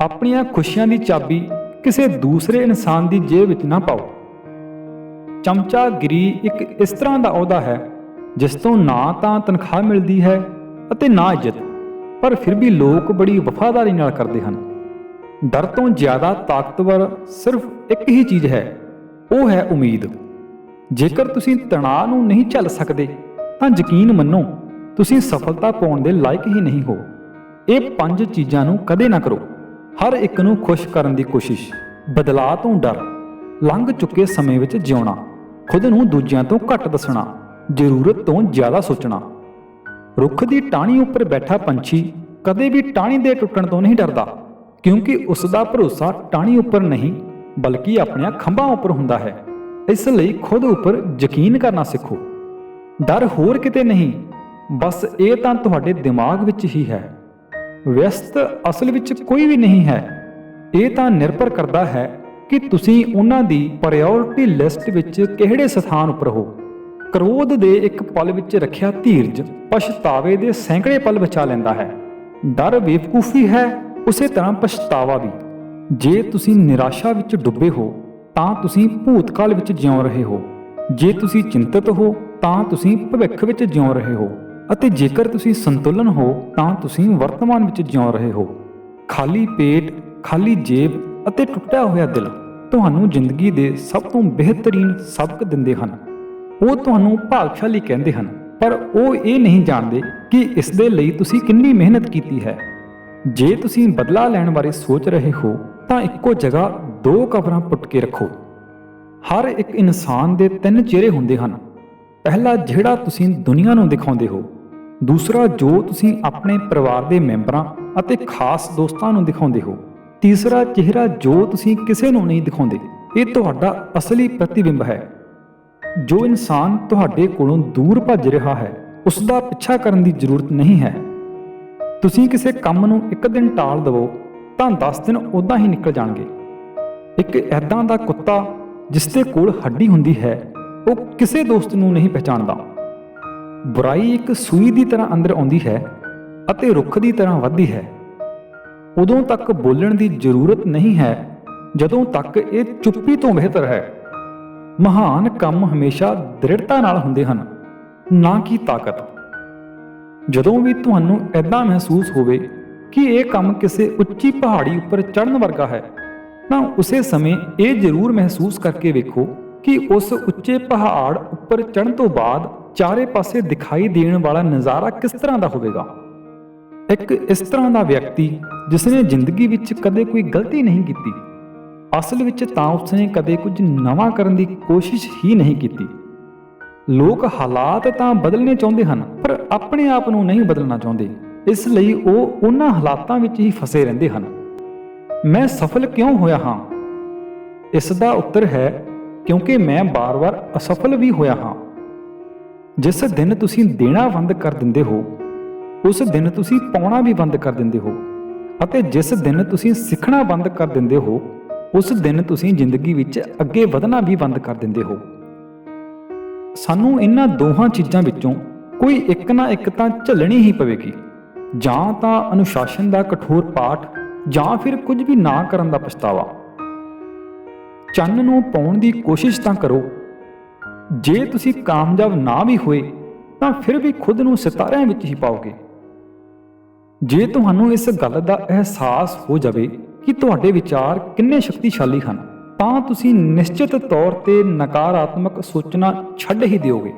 ਆਪਣੀਆਂ ਖੁਸ਼ੀਆਂ ਦੀ ਚਾਬੀ ਕਿਸੇ ਦੂਸਰੇ ਇਨਸਾਨ ਦੀ ਜੇਬ ਵਿੱਚ ਨਾ ਪਾਓ। ਚਮਚਾਗਿਰੀ ਇੱਕ ਇਸ ਤਰ੍ਹਾਂ ਦਾ ਅਹੁਦਾ ਹੈ, ਜਿਸ ਤੋਂ ਨਾ ਤਾਂ ਤਨਖਾਹ ਮਿਲਦੀ ਹੈ ਅਤੇ ਨਾ ਇੱਜ਼ਤ, ਪਰ ਫਿਰ ਵੀ ਲੋਕ ਬੜੀ ਵਫਾਦਾਰੀ ਨਾਲ ਕਰਦੇ ਹਨ। ਡਰ ਤੋਂ ਜ਼ਿਆਦਾ ਤਾਕਤਵਰ ਸਿਰਫ ਇੱਕ ਹੀ ਚੀਜ਼ ਹੈ, ਉਹ ਹੈ ਉਮੀਦ। ਜੇਕਰ ਤੁਸੀਂ ਤਣਾਅ ਨੂੰ ਨਹੀਂ ਝੱਲ ਸਕਦੇ, ਤਾਂ ਯਕੀਨ ਮੰਨੋ, ਤੁਸੀਂ ਸਫਲਤਾ ਪਾਉਣ ਦੇ ਲਾਇਕ ਹੀ ਨਹੀਂ ਹੋ। ਇਹ ਪੰਜ ਚੀਜ਼ਾਂ ਨੂੰ ਕਦੇ ਨਾ ਕਰੋ। ਹਰ ਇੱਕ ਨੂੰ ਖੁਸ਼ ਕਰਨ ਦੀ ਕੋਸ਼ਿਸ਼, ਬਦਲਾਅ ਤੋਂ ਡਰ, ਲੰਘ ਚੁੱਕੇ ਸਮੇਂ ਵਿੱਚ ਜਿਉਣਾ, ਖੁਦ ਨੂੰ ਦੂਜਿਆਂ ਤੋਂ ਘੱਟ ਦੱਸਣਾ, ਜ਼ਰੂਰਤ ਤੋਂ ਜ਼ਿਆਦਾ ਸੋਚਣਾ। ਰੁੱਖ ਦੀ ਟਾਹਣੀ ਉੱਪਰ ਬੈਠਾ ਪੰਛੀ ਕਦੇ ਵੀ ਟਾਹਣੀ ਦੇ ਟੁੱਟਣ ਤੋਂ ਨਹੀਂ ਡਰਦਾ, ਕਿਉਂਕਿ ਉਸ ਦਾ ਭਰੋਸਾ ਟਾਹਣੀ ਉੱਪਰ ਨਹੀਂ, ਬਲਕਿ ਆਪਣੀਆਂ ਖੰਭਾਂ ਉੱਪਰ ਹੁੰਦਾ ਹੈ। ਇਸ ਲਈ ਖੁਦ ਉੱਪਰ ਯਕੀਨ ਕਰਨਾ ਸਿੱਖੋ। ਡਰ ਹੋਰ ਕਿਤੇ ਨਹੀਂ, ਬਸ ਇਹ ਤਾਂ ਤੁਹਾਡੇ ਦਿਮਾਗ ਵਿੱਚ ਹੀ ਹੈ। ਵਿਅਸਤ ਅਸਲ ਵਿੱਚ ਕੋਈ ਵੀ ਨਹੀਂ ਹੈ। ਇਹ ਤਾਂ ਨਿਰਭਰ ਕਰਦਾ ਹੈ ਕਿ ਤੁਸੀਂ ਉਹਨਾਂ ਦੀ ਪ੍ਰਾਇੋਰਟੀ ਲਿਸਟ ਵਿੱਚ ਕਿਹੜੇ ਸਥਾਨ ਉੱਪਰ ਹੋ। ਕ੍ਰੋਧ ਦੇ ਇੱਕ ਪਲ ਵਿੱਚ ਰੱਖਿਆ ਧੀਰਜ ਪਛਤਾਵੇ ਦੇ ਸੈਂਕੜੇ ਪਲ ਬਚਾ ਲੈਂਦਾ ਹੈ। ਡਰ ਬੇਵਕੂਫੀ ਹੈ, ਉਸੇ ਤਰ੍ਹਾਂ ਪਛਤਾਵਾ ਵੀ। ਜੇ ਤੁਸੀਂ ਨਿਰਾਸ਼ਾ ਵਿੱਚ ਡੁੱਬੇ ਹੋ, ਤਾਂ ਤੁਸੀਂ ਭੂਤਕਾਲ ਵਿੱਚ ਜਿਉਂ ਰਹੇ ਹੋ। ਜੇ ਤੁਸੀਂ ਚਿੰਤਤ ਹੋ, ਤਾਂ ਤੁਸੀਂ ਭਵਿੱਖ ਵਿੱਚ ਜਿਉਂ ਰਹੇ ਹੋ। ਅਤੇ ਜੇਕਰ ਤੁਸੀਂ ਸੰਤੁਲਨ ਹੋ, ਤਾਂ ਤੁਸੀਂ ਵਰਤਮਾਨ ਵਿੱਚ ਜਿਉ ਰਹੇ ਹੋ। ਖਾਲੀ ਪੇਟ, ਖਾਲੀ ਜੇਬ ਅਤੇ ਟੁੱਟਿਆ ਹੋਇਆ ਦਿਲ ਤੁਹਾਨੂੰ ਜ਼ਿੰਦਗੀ ਦੇ ਸਭ ਤੋਂ ਬਿਹਤਰੀਨ ਸਬਕ ਦਿੰਦੇ ਹਨ। ਉਹ ਤੁਹਾਨੂੰ ਭਾਗਸ਼ਾਲੀ ਕਹਿੰਦੇ ਹਨ, ਪਰ ਉਹ ਇਹ ਨਹੀਂ ਜਾਣਦੇ ਕਿ ਇਸ ਦੇ ਲਈ ਤੁਸੀਂ ਕਿੰਨੀ ਮਿਹਨਤ ਕੀਤੀ ਹੈ। ਜੇ ਤੁਸੀਂ ਬਦਲਾ ਲੈਣ ਬਾਰੇ ਸੋਚ ਰਹੇ ਹੋ, ਤਾਂ ਇੱਕੋ ਜਗ੍ਹਾ ਦੋ ਕਬਰਾਂ ਪੁੱਟ ਕੇ ਰੱਖੋ। ਹਰ ਇੱਕ ਇਨਸਾਨ ਦੇ ਤਿੰਨ ਚਿਹਰੇ ਹੁੰਦੇ ਹਨ। ਪਹਿਲਾ ਜਿਹੜਾ ਤੁਸੀਂ ਦੁਨੀਆ ਨੂੰ ਦਿਖਾਉਂਦੇ ਹੋ ਦੂਸਰਾ, ਜੋ ਤੁਸੀਂ ਆਪਣੇ ਪਰਿਵਾਰ ਦੇ ਮੈਂਬਰਾਂ ਅਤੇ ਖਾਸ ਦੋਸਤਾਂ ਨੂੰ ਦਿਖਾਉਂਦੇ ਹੋ। ਤੀਸਰਾ, ਚਿਹਰਾ ਜੋ ਤੁਸੀਂ ਕਿਸੇ ਨੂੰ ਨਹੀਂ ਦਿਖਾਉਂਦੇ, ਇਹ ਤੁਹਾਡਾ ਅਸਲੀ ਪ੍ਰਤੀਬਿੰਬ ਹੈ। ਜੋ ਇਨਸਾਨ ਤੁਹਾਡੇ ਕੋਲੋਂ ਦੂਰ ਭੱਜ ਰਿਹਾ ਹੈ ਉਸ ਦਾ ਪਿੱਛਾ ਕਰਨ ਦੀ ਜ਼ਰੂਰਤ ਨਹੀਂ ਹੈ। ਤੁਸੀਂ ਕਿਸੇ ਕੰਮ ਨੂੰ ਇੱਕ ਦਿਨ ਟਾਲ ਦਵੋ, ਤਾਂ 10 ਦਿਨ ਉਦਾਂ ਹੀ ਨਿਕਲ ਜਾਣਗੇ। ਇੱਕ ਐਦਾਂ ਦਾ ਕੁੱਤਾ ਜਿਸ ਦੇ ਕੋਲ ਹੱਡੀ ਹੁੰਦੀ ਹੈ, ਉਹ ਕਿਸੇ ਦੋਸਤ ਨੂੰ ਨਹੀਂ ਪਛਾਣਦਾ ਬੁਰਾਈ ਇੱਕ ਸੂਈ ਦੀ ਤਰ੍ਹਾਂ ਅੰਦਰ ਆਉਂਦੀ ਹੈ ਅਤੇ ਰੁੱਖ ਦੀ ਤਰ੍ਹਾਂ ਵੱਧਦੀ ਹੈ। ਉਦੋਂ ਤੱਕ ਬੋਲਣ ਦੀ ਜ਼ਰੂਰਤ ਨਹੀਂ ਹੈ, ਜਦੋਂ ਤੱਕ ਇਹ ਚੁੱਪੀ ਤੋਂ ਬਿਹਤਰ ਹੈ। ਮਹਾਨ ਕੰਮ ਹਮੇਸ਼ਾ ਦ੍ਰਿੜਤਾ ਨਾਲ ਹੁੰਦੇ ਹਨ, ਨਾ ਕਿ ਤਾਕਤ। ਜਦੋਂ ਵੀ ਤੁਹਾਨੂੰ ਐਦਾਂ ਮਹਿਸੂਸ ਹੋਵੇ ਕਿ ਇਹ ਕੰਮ ਕਿਸੇ ਉੱਚੀ ਪਹਾੜੀ ਉੱਪਰ ਚੜ੍ਹਨ ਵਰਗਾ ਹੈ, ਤਾਂ ਉਸੇ ਸਮੇਂ ਇਹ ਜ਼ਰੂਰ ਮਹਿਸੂਸ ਕਰਕੇ ਵੇਖੋ ਕਿ ਉਸ ਉੱਚੇ ਪਹਾੜ ਉੱਪਰ ਚੜ੍ਹਨ ਤੋਂ ਬਾਅਦ ਚਾਰੇ ਪਾਸੇ ਦਿਖਾਈ ਦੇਣ ਵਾਲਾ ਨਜ਼ਾਰਾ ਕਿਸ ਤਰ੍ਹਾਂ ਦਾ ਹੋਵੇਗਾ? ਇੱਕ ਇਸ ਤਰ੍ਹਾਂ ਦਾ ਵਿਅਕਤੀ ਜਿਸ ਨੇ ਜ਼ਿੰਦਗੀ ਵਿੱਚ ਕਦੇ ਕੋਈ ਗਲਤੀ ਨਹੀਂ ਕੀਤੀ, ਅਸਲ ਵਿੱਚ ਤਾਂ ਉਸਨੇ ਕਦੇ ਕੁਝ ਨਵਾਂ ਕਰਨ ਦੀ ਕੋਸ਼ਿਸ਼ ਹੀ ਨਹੀਂ ਕੀਤੀ। ਲੋਕ ਹਾਲਾਤ ਤਾਂ ਬਦਲਣੇ ਚਾਹੁੰਦੇ ਹਨ, ਪਰ ਆਪਣੇ ਆਪ ਨੂੰ ਨਹੀਂ ਬਦਲਣਾ ਚਾਹੁੰਦੇ। ਇਸ ਲਈ ਉਹ ਉਹਨਾਂ ਹਾਲਾਤਾਂ ਵਿੱਚ ਹੀ ਫਸੇ ਰਹਿੰਦੇ ਹਨ। ਮੈਂ ਸਫਲ ਕਿਉਂ ਹੋਇਆ ਹਾਂ? ਇਸ ਦਾ ਉੱਤਰ ਹੈ ਕਿਉਂਕਿ ਮੈਂ ਬਾਰ-ਬਾਰ ਅਸਫਲ ਵੀ ਹੋਇਆ ਹਾਂ। ਜਿਸ ਦਿਨ ਤੁਸੀਂ ਦੇਣਾ ਬੰਦ ਕਰ ਦਿੰਦੇ ਹੋ, ਉਸ ਦਿਨ ਤੁਸੀਂ ਪਾਉਣਾ ਵੀ ਬੰਦ ਕਰ ਦਿੰਦੇ ਹੋ ਅਤੇ ਜਿਸ ਦਿਨ ਤੁਸੀਂ ਸਿੱਖਣਾ ਬੰਦ ਕਰ ਦਿੰਦੇ ਹੋ, ਉਸ ਦਿਨ ਤੁਸੀਂ ਜ਼ਿੰਦਗੀ ਵਿੱਚ ਅੱਗੇ ਵਧਣਾ ਵੀ ਬੰਦ ਕਰ ਦਿੰਦੇ ਹੋ। ਸਾਨੂੰ ਇਹਨਾਂ ਦੋਹਾਂ ਚੀਜ਼ਾਂ ਵਿੱਚੋਂ ਕੋਈ ਇੱਕ ਨਾ ਇੱਕ ਤਾਂ ਝੱਲਣੀ ਹੀ ਪਵੇਗੀ। ਜਾਂ ਤਾਂ ਅਨੁਸ਼ਾਸਨ ਦਾ ਕਠੋਰ ਪਾਠ, ਜਾਂ ਫਿਰ ਕੁਝ ਵੀ ਨਾ ਕਰਨ ਦਾ ਪਛਤਾਵਾ। ਚੰਨ ਨੂੰ ਪਾਉਣ ਦੀ ਕੋਸ਼ਿਸ਼ ਤਾਂ ਕਰੋ ਜੇ ਤੁਸੀਂ ਕਾਮਯਾਬ ਨਾ ਵੀ ਹੋਏ, ਤਾਂ ਫਿਰ ਵੀ ਖੁਦ ਨੂੰ ਸਿਤਾਰਿਆਂ ਵਿੱਚ ਹੀ ਪਾਓਗੇ। ਜੇ ਤੁਹਾਨੂੰ ਇਸ ਗੱਲ ਦਾ ਅਹਿਸਾਸ ਹੋ ਜਾਵੇ ਕਿ ਤੁਹਾਡੇ ਵਿਚਾਰ ਕਿੰਨੇ ਸ਼ਕਤੀਸ਼ਾਲੀ ਹਨ, ਤਾਂ ਤੁਸੀਂ ਨਿਸ਼ਚਿਤ ਤੌਰ ਤੇ ਨਕਾਰਾਤਮਕ ਸੋਚਣਾ ਛੱਡ ਹੀ ਦਿਓਗੇ।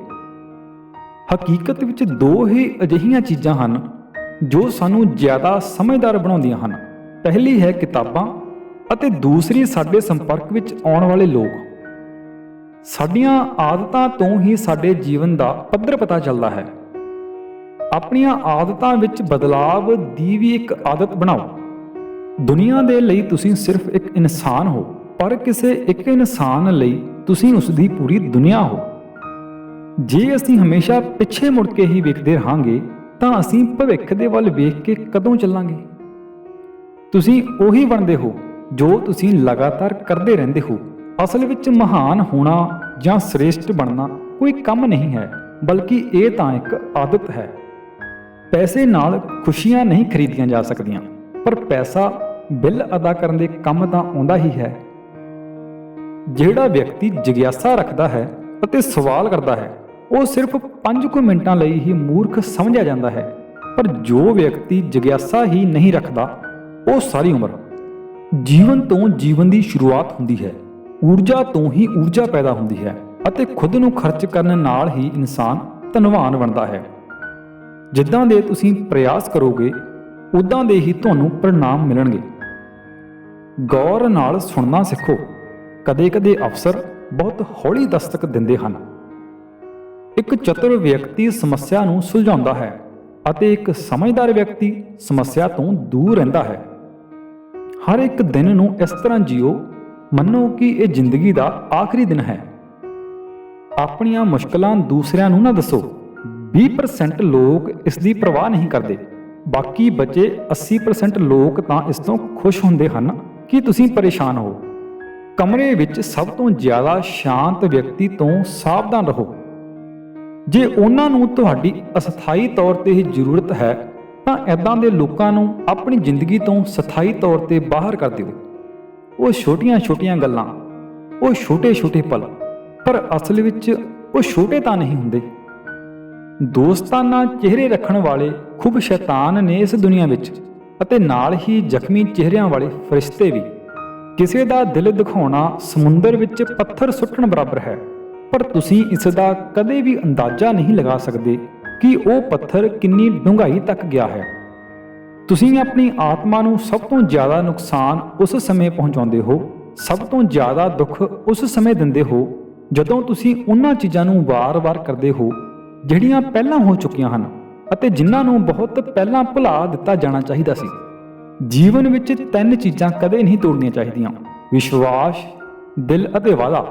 ਹਕੀਕਤ ਵਿੱਚ ਦੋ ਹੀ ਅਜਿਹੀਆਂ ਚੀਜ਼ਾਂ ਹਨ ਜੋ ਸਾਨੂੰ ਜ਼ਿਆਦਾ ਸਮਝਦਾਰ ਬਣਾਉਂਦੀਆਂ ਹਨ। ਪਹਿਲੀ ਹੈ ਕਿਤਾਬਾਂ ਅਤੇ ਦੂਸਰੀ ਸਾਡੇ ਸੰਪਰਕ ਵਿੱਚ ਆਉਣ ਵਾਲੇ ਲੋਕ। ਸਾਡੀਆਂ ਆਦਤਾਂ ਤੋਂ ਹੀ ਸਾਡੇ ਜੀਵਨ ਦਾ ਪੱਧਰ ਪਤਾ ਚੱਲਦਾ ਹੈ। ਆਪਣੀਆਂ ਆਦਤਾਂ ਵਿੱਚ ਬਦਲਾਵ ਦੀ ਵੀ ਇੱਕ ਆਦਤ ਬਣਾਓ। ਦੁਨੀਆ ਦੇ ਲਈ ਤੁਸੀਂ ਸਿਰਫ ਇੱਕ ਇਨਸਾਨ ਹੋ, ਪਰ ਕਿਸੇ ਇੱਕ ਇਨਸਾਨ ਲਈ ਤੁਸੀਂ ਉਸ ਦੀ ਪੂਰੀ ਦੁਨੀਆ ਹੋ। ਜੇ ਅਸੀਂ ਹਮੇਸ਼ਾ ਪਿੱਛੇ ਮੁੜ ਕੇ ਹੀ ਵੇਖਦੇ ਰਹਾਂਗੇ, ਤਾਂ ਅਸੀਂ ਭਵਿੱਖ ਦੇ ਵੱਲ ਵੇਖ ਕੇ ਕਦੋਂ ਚੱਲਾਂਗੇ? ਤੁਸੀਂ ਉਹੀ ਬਣਦੇ ਹੋ ਜੋ ਤੁਸੀਂ ਲਗਾਤਾਰ ਕਰਦੇ ਰਹਿੰਦੇ ਹੋ। ਅਸਲ ਵਿੱਚ ਮਹਾਨ ਹੋਣਾ ਜਾਂ ਸ੍ਰੇਸ਼ਟ ਬਣਨਾ ਕੋਈ ਕੰਮ ਨਹੀਂ ਹੈ, ਬਲਕਿ ਇਹ ਤਾਂ ਇੱਕ ਆਦਤ ਹੈ। ਪੈਸੇ ਨਾਲ ਖੁਸ਼ੀਆਂ ਨਹੀਂ ਖਰੀਦੀਆਂ ਜਾ ਸਕਦੀਆਂ, ਪਰ ਪੈਸਾ ਬਿੱਲ ਅਦਾ ਕਰਨ ਦੇ ਕੰਮ ਤਾਂ ਆਉਂਦਾ ਹੀ ਹੈ। ਜਿਹੜਾ ਵਿਅਕਤੀ ਜਿਗਿਆਸਾ ਰੱਖਦਾ ਹੈ ਅਤੇ ਸਵਾਲ ਕਰਦਾ ਹੈ, ਉਹ ਸਿਰਫ 5 ਕੁ ਮਿੰਟਾਂ ਲਈ ਹੀ ਮੂਰਖ ਸਮਝਿਆ ਜਾਂਦਾ ਹੈ, ਪਰ ਜੋ ਵਿਅਕਤੀ ਜਿਗਿਆਸਾ ਹੀ ਨਹੀਂ ਰੱਖਦਾ, ਉਹ ਸਾਰੀ ਉਮਰ ਜੀਵਨ ਤੋਂ ਜੀਵਨ ਦੀ ਸ਼ੁਰੂਆਤ ਹੁੰਦੀ ਹੈ। ਊਰਜਾ ਤੋਂ ਹੀ ਊਰਜਾ ਪੈਦਾ ਹੁੰਦੀ ਹੈ ਅਤੇ ਖੁਦ ਨੂੰ ਖਰਚ ਕਰਨ ਨਾਲ ਹੀ ਇਨਸਾਨ ਧਨਵਾਨ ਬਣਦਾ ਹੈ। ਜਿੱਦਾਂ ਦੇ ਤੁਸੀਂ ਪ੍ਰਯਾਸ ਕਰੋਗੇ ਉਦਾਂ ਦੇ ਹੀ ਤੁਹਾਨੂੰ ਪ੍ਰਣਾਮ ਮਿਲਣਗੇ। ਗੌਰ ਨਾਲ ਸੁਣਨਾ ਸਿੱਖੋ, ਕਦੇ-ਕਦੇ ਅਫਸਰ ਬਹੁਤ ਹੌਲੀ ਦਸਤਕ ਦਿੰਦੇ ਹਨ। ਇੱਕ ਚਤੁਰ ਵਿਅਕਤੀ ਸਮੱਸਿਆ ਨੂੰ ਸੁਲਝਾਉਂਦਾ ਹੈ ਅਤੇ ਇੱਕ ਸਮਝਦਾਰ ਵਿਅਕਤੀ ਸਮੱਸਿਆ ਤੋਂ ਦੂਰ ਰਹਿੰਦਾ ਹੈ। ਹਰ ਇੱਕ ਦਿਨ ਨੂੰ ਇਸ ਤਰ੍ਹਾਂ ਜਿਓ ਮੰਨੋ ਕਿ ਇਹ ਜ਼ਿੰਦਗੀ ਦਾ ਆਖਰੀ ਦਿਨ ਹੈ। ਆਪਣੀਆਂ ਮੁਸ਼ਕਲਾਂ ਦੂਸਰਿਆਂ ਨੂੰ ਨਾ ਦੱਸੋ। 20% ਲੋਕ ਇਸ ਦੀ ਪਰਵਾਹ ਨਹੀਂ ਕਰਦੇ। ਬਾਕੀ ਬਚੇ 80% ਲੋਕ ਤਾਂ ਇਸ ਤੋਂ ਖੁਸ਼ ਹੁੰਦੇ ਹਨ। ਕਿ ਤੁਸੀਂ ਪਰੇਸ਼ਾਨ ਹੋ? ਕਮਰੇ ਵਿੱਚ ਸਭ ਤੋਂ ਜ਼ਿਆਦਾ ਸ਼ਾਂਤ ਵਿਅਕਤੀ ਤੋਂ ਸਾਵਧਾਨ ਰਹੋ। ਜੇ ਉਹਨਾਂ ਨੂੰ ਤੁਹਾਡੀ ਅਸਥਾਈ ਤੌਰ ਤੇ ਹੀ ਜ਼ਰੂਰਤ ਹੈ, ਤਾਂ ਐਦਾਂ ਦੇ ਲੋਕਾਂ ਨੂੰ ਆਪਣੀ ਜ਼ਿੰਦਗੀ ਤੋਂ ਸਥਾਈ ਤੌਰ ਤੇ ਬਾਹਰ ਕਰ ਦਿਓ। ਉਹ ਛੋਟੀਆਂ-ਛੋਟੀਆਂ ਗੱਲਾਂ, ਉਹ ਛੋਟੇ-ਛੋਟੇ ਪਲ, ਪਰ ਅਸਲ ਵਿੱਚ ਉਹ ਛੋਟੇ ਤਾਂ ਨਹੀਂ ਹੁੰਦੇ। ਦੋਸਤਾਨਾ ਚਿਹਰੇ ਰੱਖਣ ਵਾਲੇ ਖੂਬ ਸ਼ੈਤਾਨ ਨੇ ਇਸ ਦੁਨੀਆ ਵਿੱਚ, ਅਤੇ ਨਾਲ ਹੀ ਜ਼ਖਮੀ ਚਿਹਰਿਆਂ ਵਾਲੇ ਫਰਿਸ਼ਤੇ ਵੀ। ਕਿਸੇ ਦਾ ਦਿਲ ਦਿਖਾਉਣਾ ਸਮੁੰਦਰ ਵਿੱਚ ਪੱਥਰ ਸੁੱਟਣ ਬਰਾਬਰ ਹੈ, ਪਰ ਤੁਸੀਂ ਇਸ ਦਾ ਕਦੇ ਵੀ ਅੰਦਾਜ਼ਾ ਨਹੀਂ ਲਗਾ ਸਕਦੇ ਕਿ ਉਹ ਪੱਥਰ ਕਿੰਨੀ ਡੂੰਘਾਈ ਤੱਕ ਗਿਆ ਹੈ। ਤੁਸੀਂ ਆਪਣੀ ਆਤਮਾ ਨੂੰ ਸਭ ਤੋਂ ਜ਼ਿਆਦਾ ਨੁਕਸਾਨ ਉਸ ਸਮੇਂ ਪਹੁੰਚਾਉਂਦੇ ਹੋ, ਸਭ ਤੋਂ ਜ਼ਿਆਦਾ ਦੁੱਖ ਉਸ ਸਮੇਂ ਦਿੰਦੇ ਹੋ, ਜਦੋਂ ਤੁਸੀਂ ਉਹਨਾਂ ਚੀਜ਼ਾਂ ਨੂੰ ਵਾਰ-ਵਾਰ ਕਰਦੇ ਹੋ, ਜਿਹੜੀਆਂ ਪਹਿਲਾਂ ਹੋ ਚੁੱਕੀਆਂ ਹਨ ਅਤੇ ਜਿਨ੍ਹਾਂ ਨੂੰ ਬਹੁਤ ਪਹਿਲਾਂ ਭੁਲਾ ਦਿੱਤਾ ਜਾਣਾ ਚਾਹੀਦਾ ਸੀ। ਜੀਵਨ ਵਿੱਚ ਤਿੰਨ ਚੀਜ਼ਾਂ ਕਦੇ ਨਹੀਂ ਤੋੜਨੀਆਂ ਚਾਹੀਦੀਆਂ। ਵਿਸ਼ਵਾਸ, ਦਿਲ ਅਤੇ ਵਾਦਾ